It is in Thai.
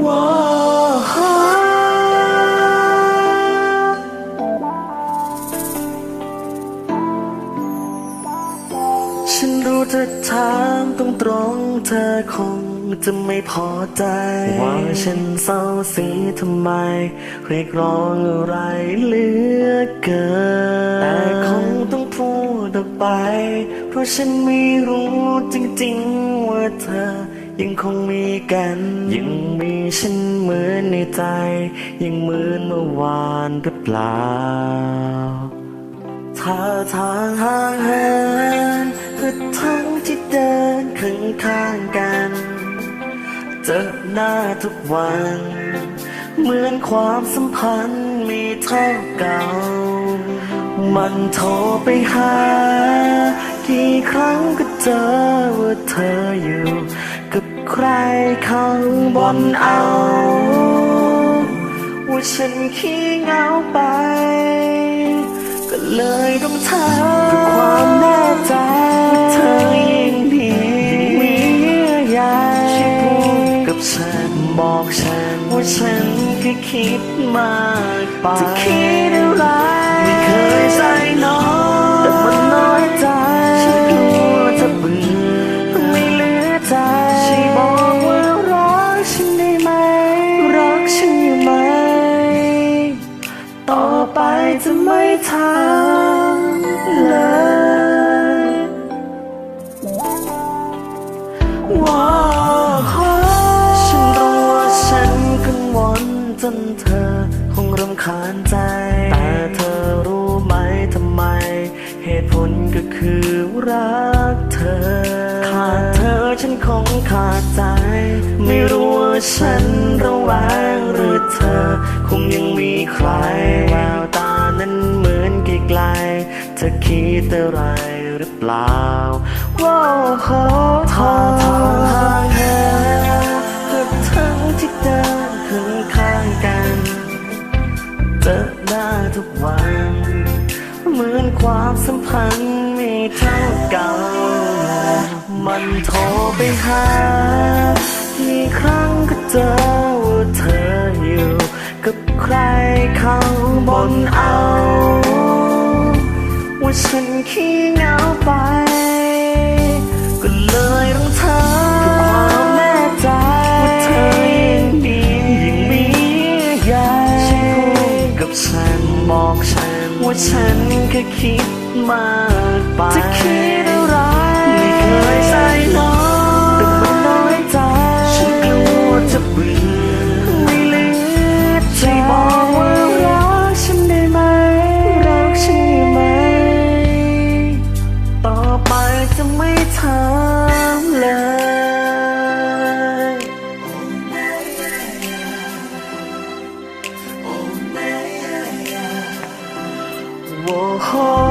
ฉันรู้เธอถามตรงตรงๆเธอคงจะไม่พอใจ ว่าฉันเศร้าสีทำไม เรียกร้องอะไรเหลือเกิน แต่คงต้องพูดออกไป เพราะฉันไม่รู้จริงๆว่าเธอ ยังคงมีกัน ยังมีฉันเหมือนในใจ ยังเหมือนเมื่อวานหรือเปล่าท่าทางห่างเหินคือทั้งที่เดินข้างข้างกัน เจอหน้าทุกวัน เหมือนความสัมพันธ์มีเท่าเก่า มันโทรไปหา กี่ครั้งก็เจอว่าเธออยู่ ใครเขาบนเอา ว่าฉันขี้เหงาไป ก็เลยต้องถามเพื่อความแน่ใจว่าเธอยิ่งดีมีใยช่วยพูดกับฉันบอกฉัน ว่าฉันแค่คิดมากไปจะคิดอะไรไม่เคยใจน้อย ทำเลยว้าฉันรู้ว่าฉันกังวลจนเธอคงรำคาญใจ แต่เธอรู้ไหมทำไม เหตุผลก็คือรักเธอ ขาดเธอฉันคงขาดใจ ไม่รู้ว่าฉันระแวงหรือเธอคงยัง เธอคิดอะไรหรือเปล่าว้าวโหทอทอห่างเหินกับทั้งที่เดินข้างข้างกัน เจอหน้าทุกวัน เหมือนความสัมพันธ์มีเท่าเก่า มันโทรไปหากี่ครั้งก็เจอว่าเธออยู่ กับใครเขาบนเอา ว่าฉันขี้เหงาไป ก็เลยต้องเธอความแน่ใจว่าเธอยังดียังมีใยฉันพูดกับฉันบอกฉันว่าฉันแค่คิดมากไปจะคิดอะไรไม่เคยใส่น้อย khói